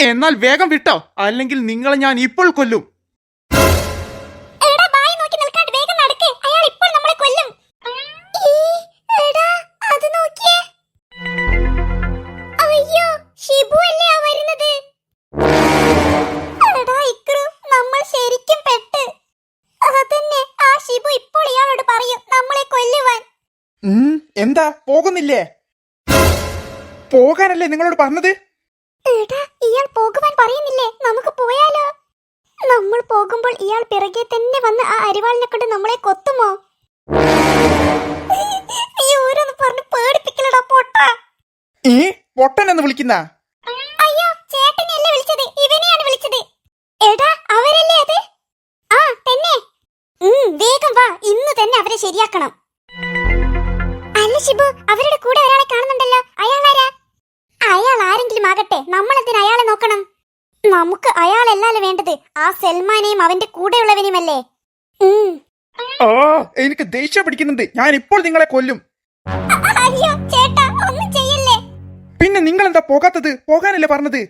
എന്നാൽ വേഗം വിട്ടോ. അല്ലെങ്കിൽ നിങ്ങളെ ഞാൻ ഇപ്പോൾ കൊല്ലും. എന്താ? പോകുന്നില്ലേ? പോകാനല്ലേ നിങ്ങളോട് പറഞ്ഞത്? ഇയാൾ പോകുവാൻ പറയുന്നില്ലേ? നമുക്ക് പോയാലോ? നമ്മൾ പോകുമ്പോൾ ഇയാൾ പിറകെ തന്നെ വന്ന് ആ അരിവാളിനെ കൊണ്ട് നമ്മളെ കൊത്തുമോ? നീ ഓരോന്ന് പറഞ്ഞ് പേടിപ്പിക്കലടാ പൊട്ട. ഈ പൊട്ടൻ എന്ന് വിളിക്കുന്ന? അയ്യോ ചേട്ടനെയല്ലേ വിളിച്ചത്? ഇവനെയാണ് വിളിച്ചത്. എടാ അവരല്ലേ അത്? ആ തന്നെ. ഉം, വേഗം വാ. ഇന്ന് തന്നെ അവരെ ശരിയാക്കണം. അല്ല ഷിബു അവരുടെ കൂടെ ഒരാളെ കാണുന്നുണ്ടല്ലോ. ആരെങ്കിലും ആകട്ടെ നമ്മളെന്തിന് അയാളെ നോക്കണം? നമുക്ക് അയാളല്ലല്ലോ വേണ്ടത് ആ സൽമാനെയും അവന്റെ കൂടെയുള്ളവനെയുമല്ലേ ഉം. ഓ എനിക്ക് ദേഷ്യം പിടിക്കുന്നുണ്ട്. ഞാൻ ഇപ്പോൾ നിങ്ങളെ കൊല്ലും. അയ്യോ ചേട്ടാ ഒന്നും ചെയ്യല്ലേ? പിന്നെ നിങ്ങൾ എന്താ പോകാത്തത്? പോകാനല്ലേ പറഞ്ഞത്?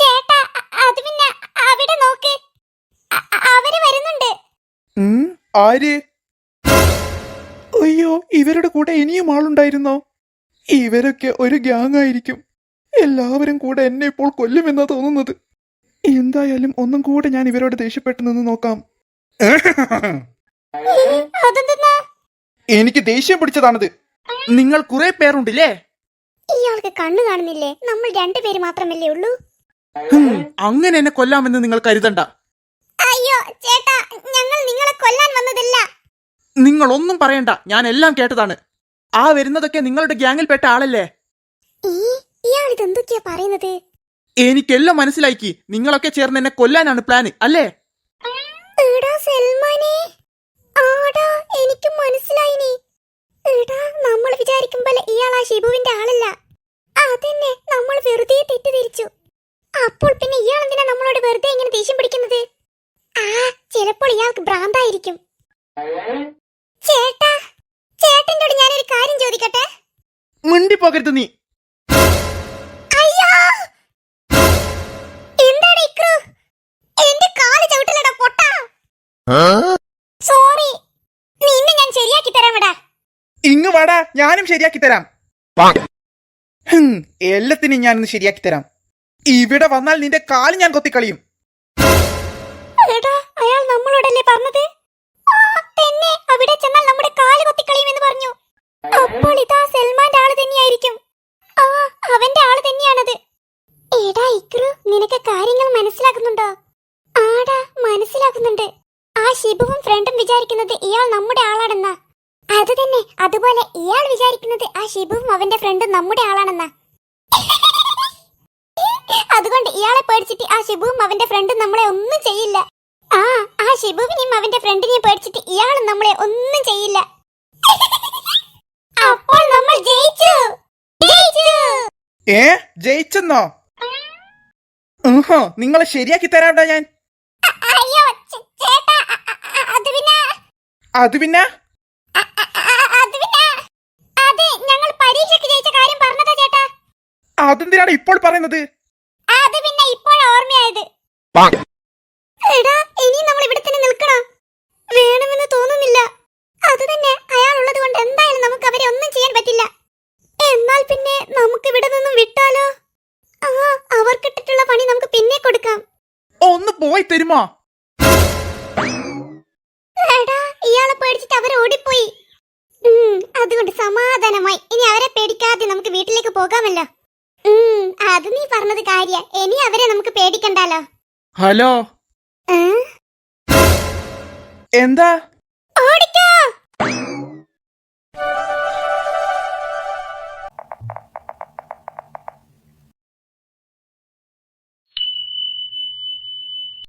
ചേട്ടാ അത് പിന്നെ അവിടെ നോക്ക്. അവർ വരുന്നുണ്ട്. ആര്? അയ്യോ ഇവരുടെ കൂടെ ഇനിയും ആളുണ്ടായിരുന്നോ? ഇവരൊക്കെ ഒരു ഗ്യാങ് ആയിരിക്കും. എല്ലാവരും കൂടെ എന്നെ ഇപ്പോൾ കൊല്ലുമെന്നാ തോന്നുന്നത്. എന്തായാലും ഒന്നും കൂടെ ഞാൻ ഇവരോട് ദേഷ്യപ്പെട്ടു നിന്ന് നോക്കാം. എനിക്ക് ദേഷ്യം പിടിച്ചതാണത്. നിങ്ങൾ കുറെ പേരുണ്ടില്ലേ? ഇയാൾക്ക് കണ്ണു കാണുന്നില്ലേ? നമ്മൾ രണ്ടുപേര് മാത്രമല്ലേ ഉള്ളൂ. അങ്ങനെ എന്നെ കൊല്ലാമെന്ന് നിങ്ങൾ കരുതണ്ട. അയ്യോ ചേട്ടാ ഞങ്ങൾ നിങ്ങളെ കൊല്ലാൻ വന്നതല്ല. നിങ്ങൾ ഒന്നും പറയണ്ട ഞാൻ എല്ലാം കേട്ടതാണ്. ആ വരുന്നതൊക്കെ നിങ്ങളുടെ ഗ്യാങ്ങിൽപ്പെട്ട ആളല്ലേ? ഇതെന്തൊക്കെയാ പറയുന്നത്? എനിക്കെല്ലാം മനസ്സിലാക്കി നിങ്ങളൊക്കെ ചേർന്ന് എന്നെ കൊല്ലാനാണ് പ്ലാൻ അല്ലേ? എടാ സൽമാനെ. ആടാ എനിക്ക് മനസ്സിലായിനി. എടാ നമ്മൾ വിചാരിക്കും പോലെ ഇയാൾ ആ ഷിബുവിന്റെ ആളല്ല. അതന്നെ നമ്മൾ വെറുതെ തെറ്റിദ്ധരിച്ചു. അപ്പോൾ പിന്നെ ഇയാൾ എന്തിനാ നമ്മളോട് വെറുതെ ഇങ്ങനെ ദേഷ്യം പിടിക്കുന്നത്? ആ ചിലപ്പോൾ ഇയാൾക്ക് ഭ്രാന്തായിരിക്കും. ചേട്ടാ ചേട്ടന്റെ ഞാനൊരു കാര്യം ചോദിക്കട്ടെ? മുണ്ടി പോകരുത് നീ. സോറി നിന്നെ ഞാൻ ശരിയാക്കി തരാം വിടാ ഇങ്ങ് വാടാ ഞാനും ശരിയാക്കി തരാം. ഹും, എല്ലാത്തിനും ഞാൻ ഇന്ന് ശരിയാക്കി തരാം. ഇവിടെ വന്നാൽ നിന്റെ കാൽ ഞാൻ കൊത്തിക്കളിയും. എടാ അയാൾ നമ്മളോടല്ലേ പറഞ്ഞത്? ആ, തന്നെ അവിടെ ചെന്നാൽ നമ്മുടെ കാൽ കൊത്തിക്കളയുമെന്ന് പറഞ്ഞു. അപ്പോൾ ഇതാ സൽമാന്റെ ആൾ തന്നെയായിരിക്കും. ആ അവന്റെ ആൾ തന്നെയാണത്. എടാ ഇക്രു നിനക്ക് കാര്യങ്ങൾ മനസ്സിലാക്കുന്നുണ്ടോ? ആടാ മനസ്സിലാക്കുന്നുണ്ട്. ഷിബുവും ഫ്രണ്ടും വിചാരിക്കുന്നത് ഇയാൾ നമ്മുടെ ആളാണെന്നാ. അത് തന്നെ അതുപോലെ ഇയാൾ വിചാരിക്കുന്നത് ആ ഷിബുവും അവന്റെ ഫ്രണ്ടും നമ്മുടെ ആളാണെന്നാ. അതുകൊണ്ട് ഇയാളെ പേടിച്ചിട്ട് ആ ഷിബുവും അവന്റെ ഫ്രണ്ടും നമ്മളെ ഒന്നും ചെയ്യില്ല. ആ ആ ഷിബുവിനെയും അവന്റെ ഫ്രണ്ടിനെയും പേടിച്ചിട്ട് ഇയാളും നമ്മളെ ഒന്നും ചെയ്യില്ല. അപ്പോൾ നമ്മൾ ജയിച്ചു! ഏ? ജയിച്ചെന്നോ? നിങ്ങളെ ശരിയാക്കി തരാണ്ടാ ഞാൻ അ- അയ്യോ ചേ- ചേട്ടാ അ- അ- അ- അത് പിന്നെ അത് പിന്നെ അ- അ- അ- അത് പിന്നെ അതെ ഞങ്ങൾ പരീക്ഷയ്ക്ക് ജയിച്ച കാര്യം പറഞ്ഞതാ പിന്നെ അതെന്തിനാണ് ഇപ്പോൾ പറയുന്നത്? അത് പിന്നെ ഇപ്പോൾ ഓർമ്മയായത്. എടാ ഇനി നമ്മൾ ഇവിടെ തന്നെ നിൽക്കണം? വേണമെന്ന് തോന്നുന്നില്ല. അത് തന്നെ അയാൾ ഉള്ളത് കൊണ്ട് എന്തായാലും നമുക്ക് അവരെ ഒന്നും ചെയ്യാൻ പറ്റില്ല. എന്നാൽ പിന്നെ നമുക്ക് ഇവിടെ നിന്നും വിട്ടാലോ? ആ അവർക്കിട്ടിട്ടുള്ള പണി നമുക്ക് പിന്നെ കൊടുക്കാം. ഒന്ന് പോയി തരുമോ? ഇയാളെ പേടിച്ചിട്ട് അവർ ഓടിപ്പോയി. അതുകൊണ്ട് സമാധാനമായി. ഇനി അവരെ പേടിക്കാതെ നമുക്ക് വീട്ടിലേക്ക് പോകാമല്ലോ. അത് നീ പറഞ്ഞത് കാര്യ. ഇനി അവരെ നമുക്ക് പേടിക്കണ്ടല്ലോ. ഹലോ? എന്താ? ഓടി